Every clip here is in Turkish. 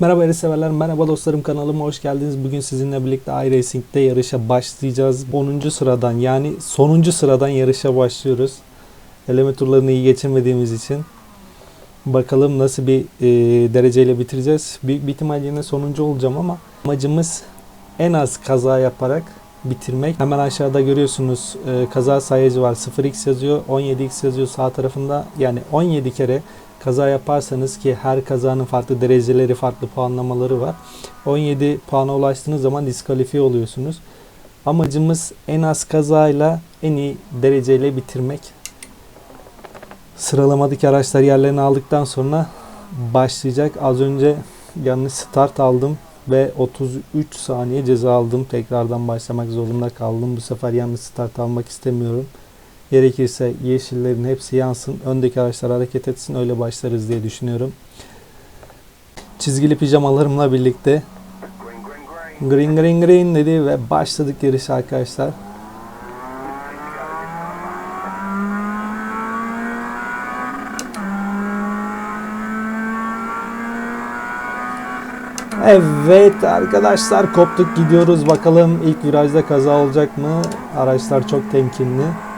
Merhaba yarış severler, merhaba dostlarım kanalıma hoş geldiniz. Bugün sizinle birlikte iRacing'de yarışa başlayacağız. 10. sıradan yani sonuncu sıradan yarışa başlıyoruz. Eleme turlarını iyi geçirmediğimiz için. Bakalım nasıl bir e, dereceyle bitireceğiz. Büyük bir ihtimal yine sonuncu olacağım ama amacımız en az kaza yaparak bitirmek. Hemen aşağıda görüyorsunuz e, kaza sayacı var. 0x yazıyor, 17x yazıyor sağ tarafında. Yani 17 kere kaza yaparsanız ki her kazanın farklı dereceleri, farklı puanlamaları var. 17 puana ulaştığınız zaman diskalifiye oluyorsunuz. Amacımız en az kazayla en iyi dereceyle bitirmek. Sıralamadaki araçlar yerlerini aldıktan sonra başlayacak. Az önce yanlış start aldım ve 33 saniye ceza aldım. Tekrardan başlamak zorunda kaldım. Bu sefer yanlış start almak istemiyorum. Gerekirse yeşillerin hepsi yansın. Öndeki araçlar hareket etsin. Öyle başlarız diye düşünüyorum. Çizgili pijamalarımla birlikte green green green dedi ve başladık yarışa arkadaşlar. Evet arkadaşlar koptuk gidiyoruz bakalım ilk virajda kaza olacak mı? Araçlar çok temkinli.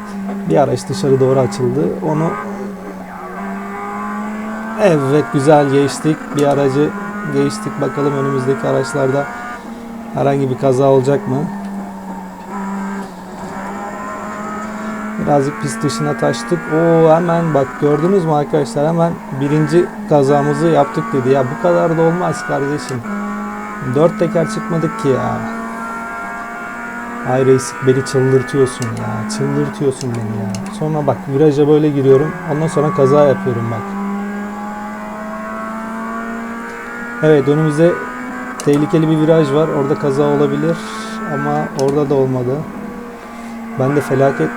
Bir araç dışarı doğru açıldı. Onu Evet güzel geçtik. Bir aracı geçtik. Bakalım önümüzdeki araçlarda herhangi bir kaza olacak mı? Birazcık pist dışına taştık. Oo hemen bak gördünüz mü arkadaşlar hemen birinci kazamızı yaptık dedi. Ya bu kadar da olmaz kardeşim. Dört teker çıkmadık ki ya. Reis beni çıldırtıyorsun ya. Çıldırtıyorsun beni ya. Sonra bak viraja böyle giriyorum. Ondan sonra kaza yapıyorum bak. Evet önümüzde tehlikeli bir viraj var. Orada kaza olabilir. Ama orada da olmadı. Ben de felaket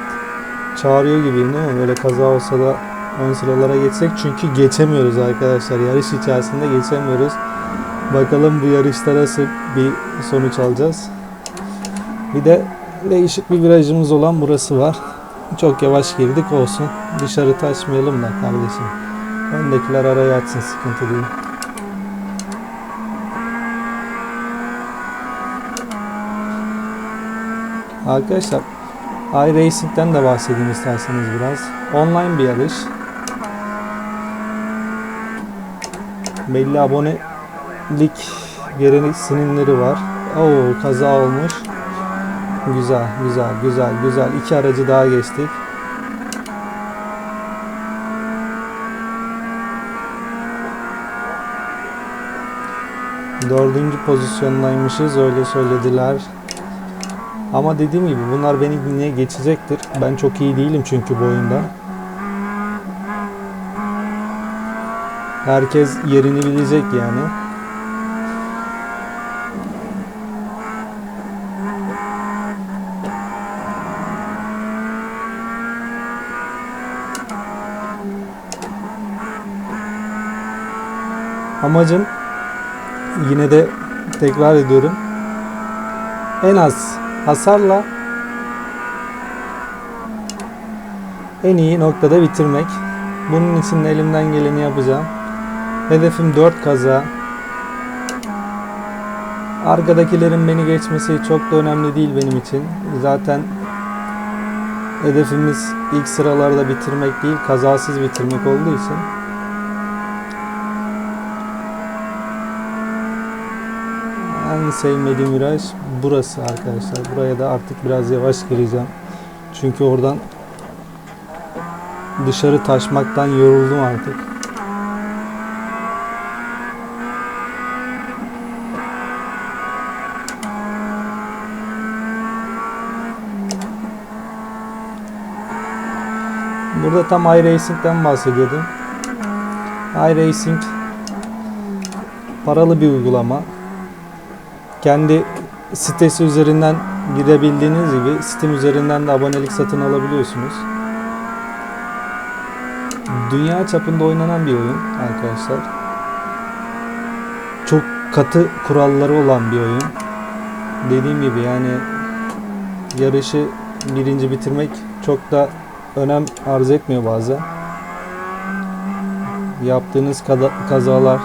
çağırıyor gibiyim değil mi? Böyle kaza olsa da ön sıralara geçsek. Çünkü geçemiyoruz arkadaşlar. Yarış içerisinde geçemiyoruz. Bakalım bu yarışta nasıl bir sonuç alacağız. Bir de değişik bir virajımız olan burası var. Çok yavaş girdik olsun. Dışarı taşmayalım da kardeşim. Öndekiler araya açsın sıkıntı değil. Arkadaşlar iRacing'den de bahsedeyim isterseniz biraz. Online bir yarış. Belli abonelik gereksinimleri var. Oo kaza olmuş. Güzel, güzel, güzel, güzel. İki aracı daha geçtik. Dördüncü pozisyondaymışız öyle söylediler. Ama dediğim gibi bunlar beni yine geçecektir. Ben çok iyi değilim çünkü bu oyunda. Herkes yerini bilecek yani. Amacım yine de tekrar ediyorum. En az hasarla en iyi noktada bitirmek. Bunun için de elimden geleni yapacağım. Hedefim 4 kaza. Arkadakilerin beni geçmesi çok da önemli değil benim için. Zaten hedefimiz ilk sıralarda bitirmek değil, kazasız bitirmek olduğu için en sevmediğim viraj burası arkadaşlar. Buraya da artık biraz yavaş gireceğim. Çünkü oradan dışarı taşmaktan yoruldum artık. Burada tam iRacing'den bahsediyordum. iRacing paralı bir uygulama kendi sitesi üzerinden girebildiğiniz gibi Steam üzerinden de abonelik satın alabiliyorsunuz. Dünya çapında oynanan bir oyun arkadaşlar. Çok katı kuralları olan bir oyun. Dediğim gibi yani yarışı birinci bitirmek çok da önem arz etmiyor bazen. Yaptığınız kazalar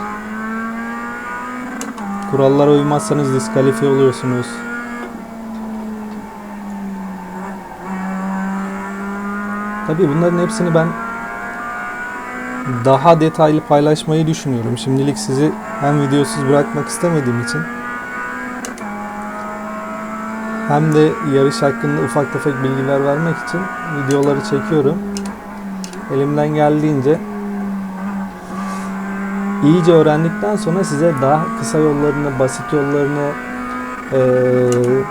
Kurallara uymazsanız diskalifiye oluyorsunuz. Tabii bunların hepsini ben daha detaylı paylaşmayı düşünüyorum. Şimdilik sizi hem videosuz bırakmak istemediğim için hem de yarış hakkında ufak tefek bilgiler vermek için videoları çekiyorum. Elimden geldiğince iyice öğrendikten sonra size daha kısa yollarını, basit yollarını, eee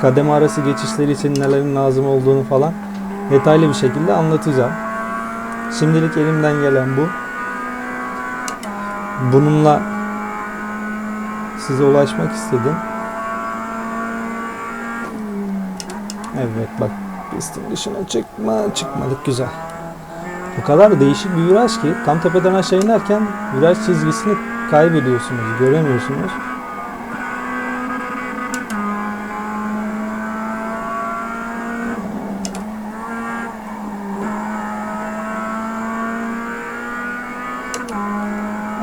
kademe arası geçişleri için nelerin lazım olduğunu falan detaylı bir şekilde anlatacağım. Şimdilik elimden gelen bu. Bununla size ulaşmak istedim. Evet bak pistin dışına çıkma çıkmadık güzel. Bu kadar değişik bir viraj ki tam tepeden aşağı inerken viraj çizgisini kaybediyorsunuz, göremiyorsunuz.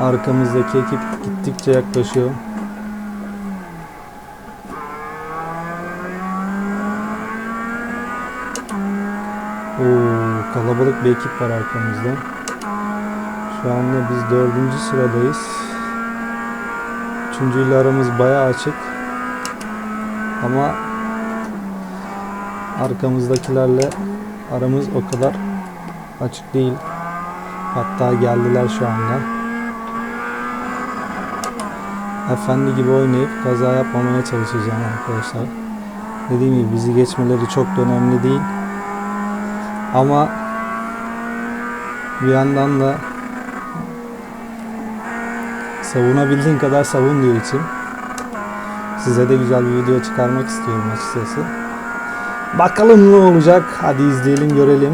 Arkamızdaki ekip gittikçe yaklaşıyor. Oo, kalabalık bir ekip var arkamızda. Şu anda biz dördüncü sıradayız. Üçüncüyle aramız bayağı açık. Ama arkamızdakilerle aramız o kadar açık değil. Hatta geldiler şu anda. Efendi gibi oynayıp kaza yapmamaya çalışacağım arkadaşlar. Dediğim gibi bizi geçmeleri çok da önemli değil. Ama bir yandan da savunabildiğin kadar savun diyor için. Size de güzel bir video çıkarmak istiyorum açıkçası. Bakalım ne olacak. Hadi izleyelim görelim.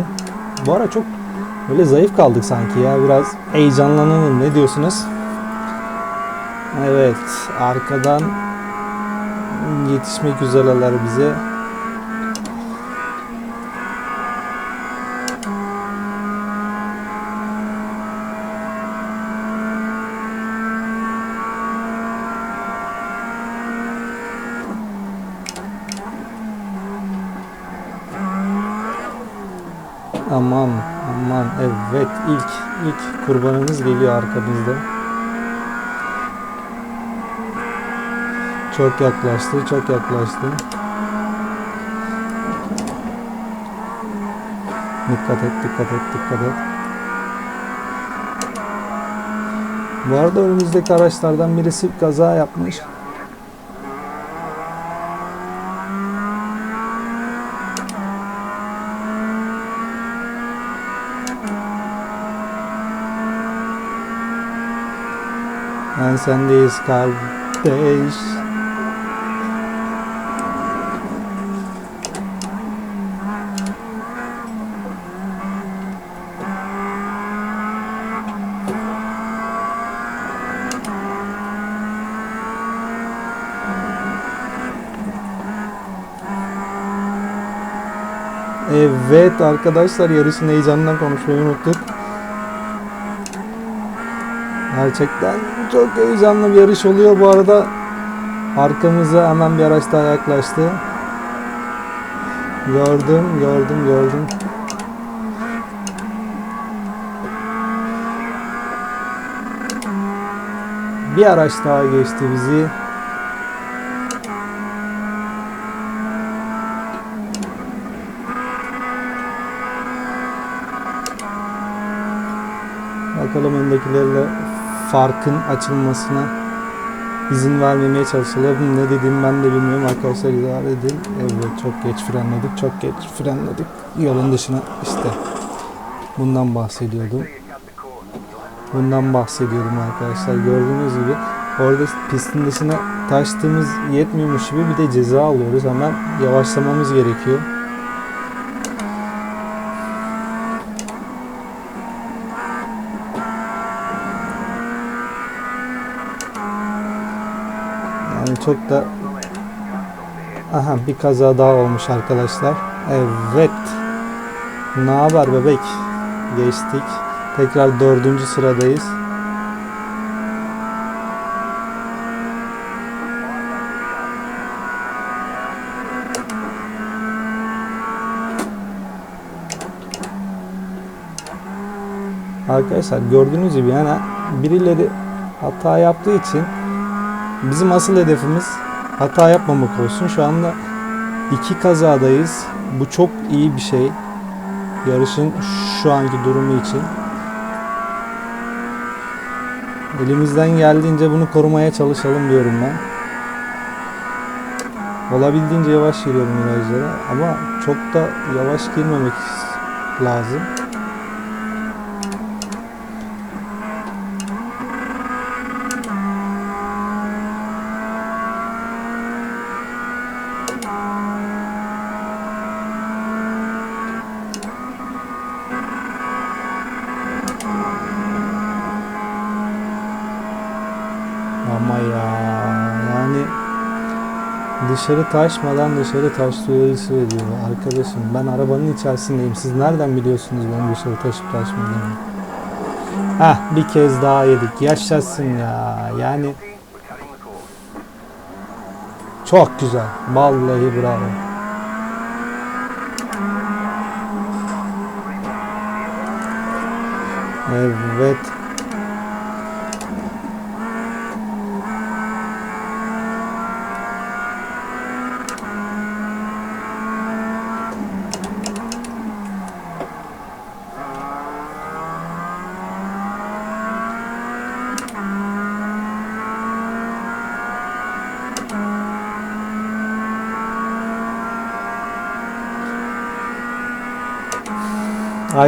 Bu ara çok böyle zayıf kaldık sanki ya. Biraz heyecanlanalım. Ne diyorsunuz? Evet. Arkadan yetişmek üzereler bize. İlk ilk kurbanımız geliyor arkamızda. Çok yaklaştı, çok yaklaştı. Dikkat et, dikkat et, dikkat et. Bu arada önümüzdeki araçlardan birisi kaza yapmış. Ben sendeyiz kardeş. Evet arkadaşlar yarışın heyecanından konuşmayı unuttuk. Gerçekten çok heyecanlı bir yarış oluyor. Bu arada arkamıza hemen bir araç daha yaklaştı. Gördüm, gördüm, gördüm. Bir araç daha geçti bizi. Bakalım öndekilerle farkın açılmasına izin vermemeye çalışalım. Ne dediğimi ben de bilmiyorum arkadaşlar idare edin. Evet çok geç frenledik, çok geç frenledik. Yolun dışına işte bundan bahsediyordum. Bundan bahsediyordum arkadaşlar. Gördüğünüz gibi orada pistin dışına taştığımız yetmiyormuş gibi bir de ceza alıyoruz. Hemen yavaşlamamız gerekiyor. çok da aha bir kaza daha olmuş arkadaşlar. Evet. Ne haber bebek? Geçtik. Tekrar dördüncü sıradayız. Arkadaşlar gördüğünüz gibi yani birileri hata yaptığı için bizim asıl hedefimiz hata yapmamak olsun. Şu anda iki kazadayız. Bu çok iyi bir şey. Yarışın şu anki durumu için. Elimizden geldiğince bunu korumaya çalışalım diyorum ben. Olabildiğince yavaş giriyorum virajlara ama çok da yavaş girmemek lazım. Dışarı taşmadan dışarı taş uyarısı veriyor. Arkadaşım ben arabanın içerisindeyim. Siz nereden biliyorsunuz ben dışarı taşıp taşmadığımı? Heh bir kez daha yedik. Yaşasın ya. Yani çok güzel. Vallahi bravo. Evet.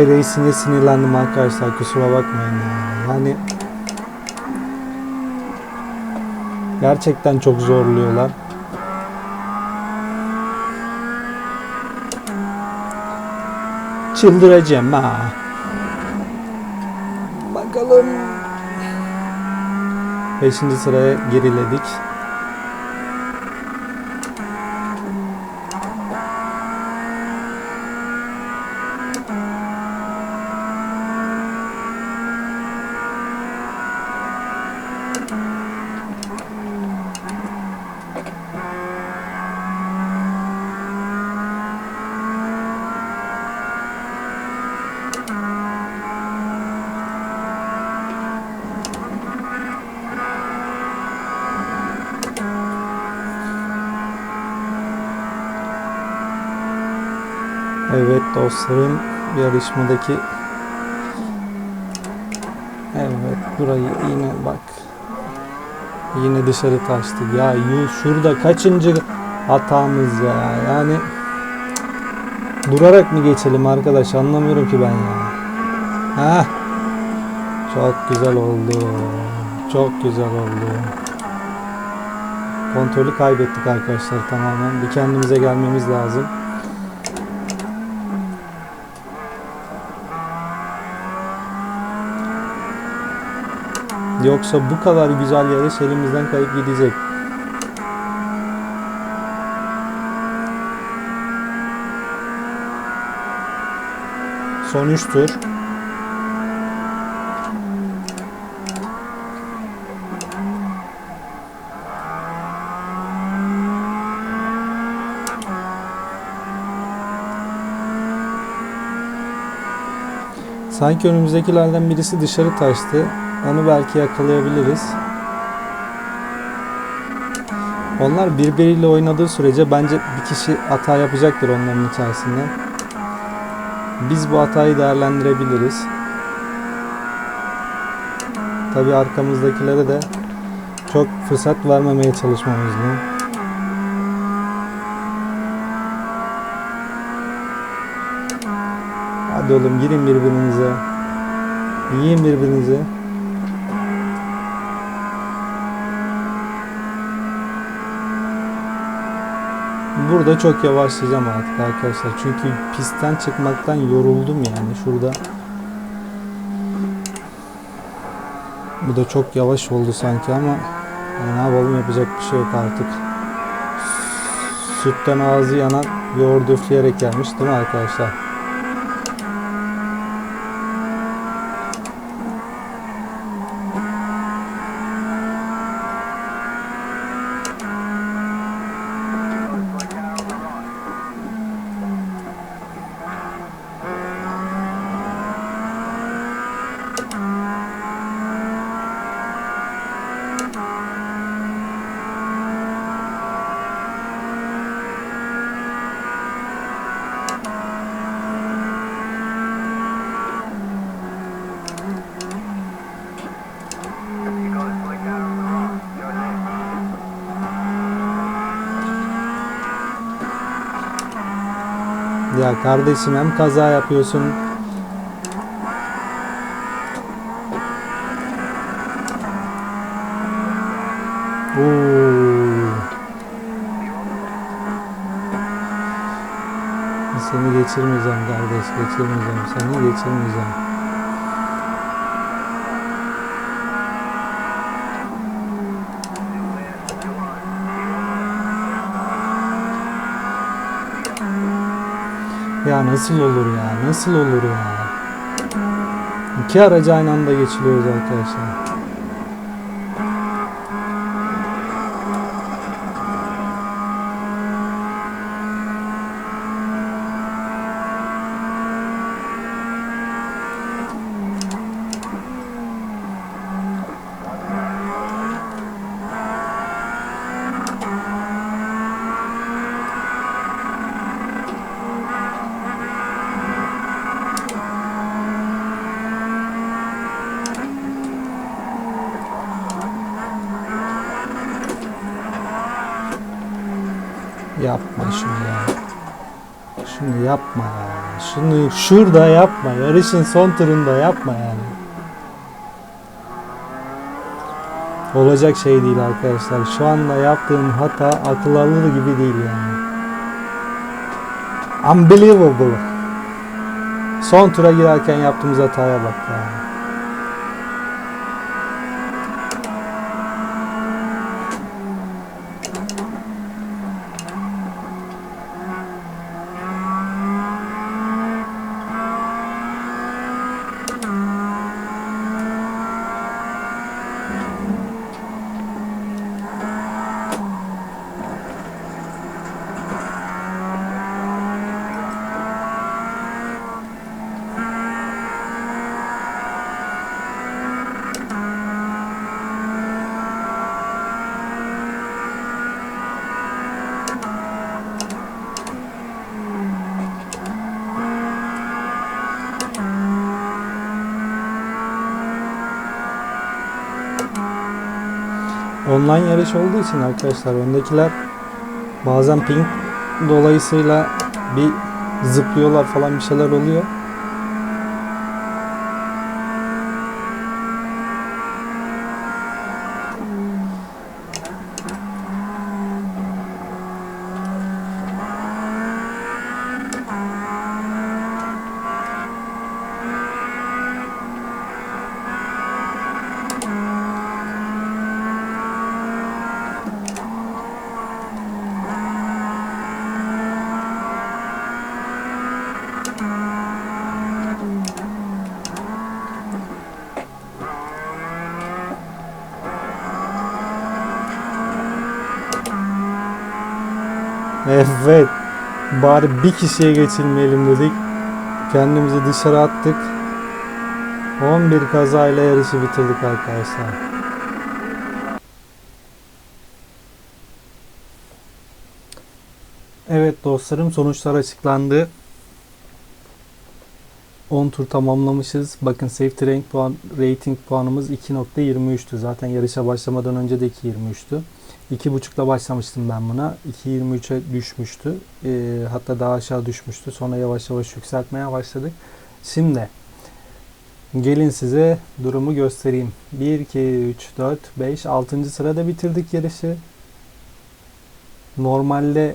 Ay Racing'e sinirlendim arkadaşlar kusura bakmayın ya. Yani gerçekten çok zorluyorlar. Çıldıracağım ha. Bakalım. Beşinci sıraya geriledik. Evet dostlarım yarışmadaki Evet burayı yine bak. Yine dışarı taştık. Ya şurada kaçıncı hatamız ya? Yani Durarak mı geçelim arkadaş? Anlamıyorum ki ben ya. Heh. Çok güzel oldu. Çok güzel oldu. Kontrolü kaybettik arkadaşlar tamamen. Bir kendimize gelmemiz lazım Yoksa bu kadar güzel yarış elimizden kayıp gidecek. Son 3 tur. Sanki önümüzdekilerden birisi dışarı taştı. Onu belki yakalayabiliriz. Onlar birbiriyle oynadığı sürece bence bir kişi hata yapacaktır onların içerisinde. Biz bu hatayı değerlendirebiliriz. Tabi arkamızdakilere de çok fırsat vermemeye çalışmamız lazım. Hadi oğlum girin birbirinize. Yiyin birbirinizi. Burada çok yavaşlayacağım artık arkadaşlar. Çünkü pistten çıkmaktan yoruldum yani şurada. Bu da çok yavaş oldu sanki ama yani ne yapalım yapacak bir şey yok artık. Sütten ağzı yanan yoğurdu üfleyerek gelmiş değil mi arkadaşlar? Ya kardeşim hem kaza yapıyorsun. Oo. Seni geçirmeyeceğim kardeş, geçirmeyeceğim. Seni geçirmeyeceğim. Nasıl olur ya? Nasıl olur ya? İki aracı aynı anda geçiliyoruz arkadaşlar. Yapma şunu ya. Şunu yapma Şunu şurada yapma. Yarışın son turunda yapma yani. Olacak şey değil arkadaşlar. Şu anda yaptığım hata akıl alır gibi değil yani. Unbelievable. Son tura girerken yaptığımız hataya bak yani. Online yarış olduğu için arkadaşlar öndekiler bazen ping dolayısıyla bir zıplıyorlar falan bir şeyler oluyor. Evet. Bari bir kişiye geçilmeyelim dedik. Kendimizi dışarı attık. 11 kazayla yarışı bitirdik arkadaşlar. Evet dostlarım sonuçlar açıklandı. 10 tur tamamlamışız. Bakın safety rank puan, rating puanımız 2.23'tü. Zaten yarışa başlamadan önce de 2.23'tü. 2.5'la başlamıştım ben buna. 2.23'e düşmüştü. Ee, hatta daha aşağı düşmüştü. Sonra yavaş yavaş yükseltmeye başladık. Şimdi gelin size durumu göstereyim. 1, 2, 3, 4, 5, 6. sırada bitirdik yarışı. Normalde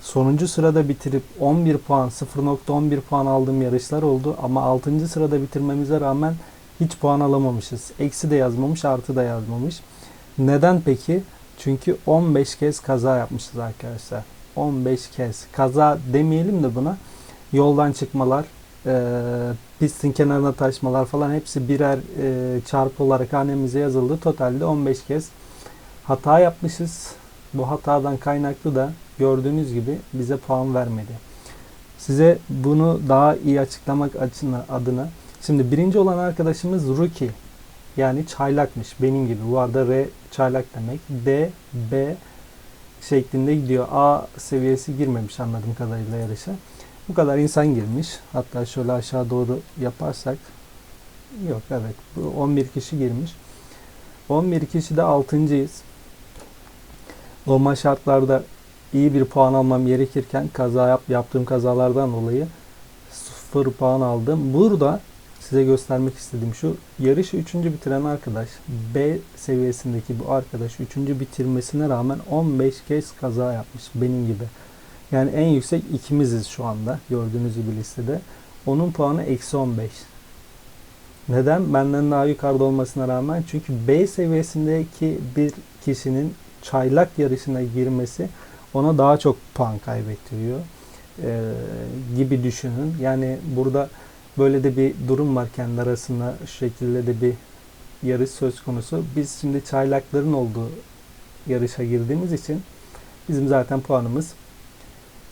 sonuncu sırada bitirip 11 puan 0.11 puan aldığım yarışlar oldu ama 6. sırada bitirmemize rağmen hiç puan alamamışız. Eksi de yazmamış, artı da yazmamış. Neden peki? Çünkü 15 kez kaza yapmışız arkadaşlar. 15 kez. Kaza demeyelim de buna. Yoldan çıkmalar, e, pistin kenarına taşmalar falan hepsi birer e, çarpı olarak hanemize yazıldı. Totalde 15 kez hata yapmışız. Bu hatadan kaynaklı da gördüğünüz gibi bize puan vermedi. Size bunu daha iyi açıklamak adına şimdi birinci olan arkadaşımız Rookie yani çaylakmış benim gibi. Bu arada R çaylak demek. D, B şeklinde gidiyor. A seviyesi girmemiş anladığım kadarıyla yarışa. Bu kadar insan girmiş. Hatta şöyle aşağı doğru yaparsak yok evet bu 11 kişi girmiş. 11 kişi de 6.'yız. Normal şartlarda iyi bir puan almam gerekirken kaza yap, yaptığım kazalardan dolayı sıfır puan aldım. Burada size göstermek istediğim şu yarışı üçüncü bitiren arkadaş B seviyesindeki bu arkadaş üçüncü bitirmesine rağmen 15 kez kaza yapmış benim gibi. Yani en yüksek ikimiziz şu anda gördüğünüz gibi listede. Onun puanı eksi 15. Neden? Benden daha yukarıda olmasına rağmen çünkü B seviyesindeki bir kişinin çaylak yarışına girmesi ona daha çok puan kaybettiriyor Ee, gibi düşünün. Yani burada böyle de bir durum var kendi arasında şu şekilde de bir yarış söz konusu. Biz şimdi çaylakların olduğu yarışa girdiğimiz için bizim zaten puanımız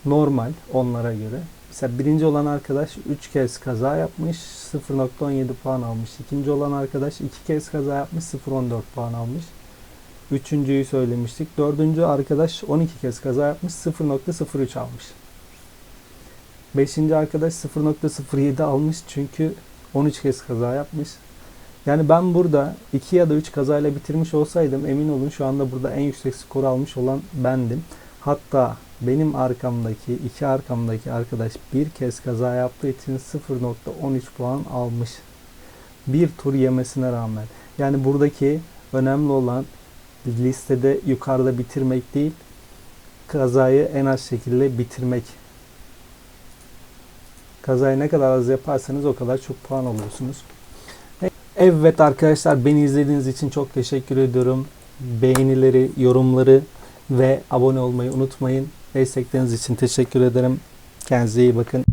normal onlara göre. Mesela birinci olan arkadaş 3 kez kaza yapmış 0.17 puan almış. İkinci olan arkadaş 2 kez kaza yapmış 0.14 puan almış. Üçüncüyü söylemiştik. Dördüncü arkadaş 12 kez kaza yapmış 0.03 almış. Beşinci arkadaş 0.07 almış çünkü 13 kez kaza yapmış. Yani ben burada 2 ya da 3 kazayla bitirmiş olsaydım emin olun şu anda burada en yüksek skor almış olan bendim. Hatta benim arkamdaki, iki arkamdaki arkadaş bir kez kaza yaptığı için 0.13 puan almış. Bir tur yemesine rağmen. Yani buradaki önemli olan listede yukarıda bitirmek değil, kazayı en az şekilde bitirmek. Kazayı ne kadar az yaparsanız o kadar çok puan alıyorsunuz. Evet arkadaşlar beni izlediğiniz için çok teşekkür ediyorum. Beğenileri, yorumları ve abone olmayı unutmayın. Destekleriniz için teşekkür ederim. Kendinize iyi bakın.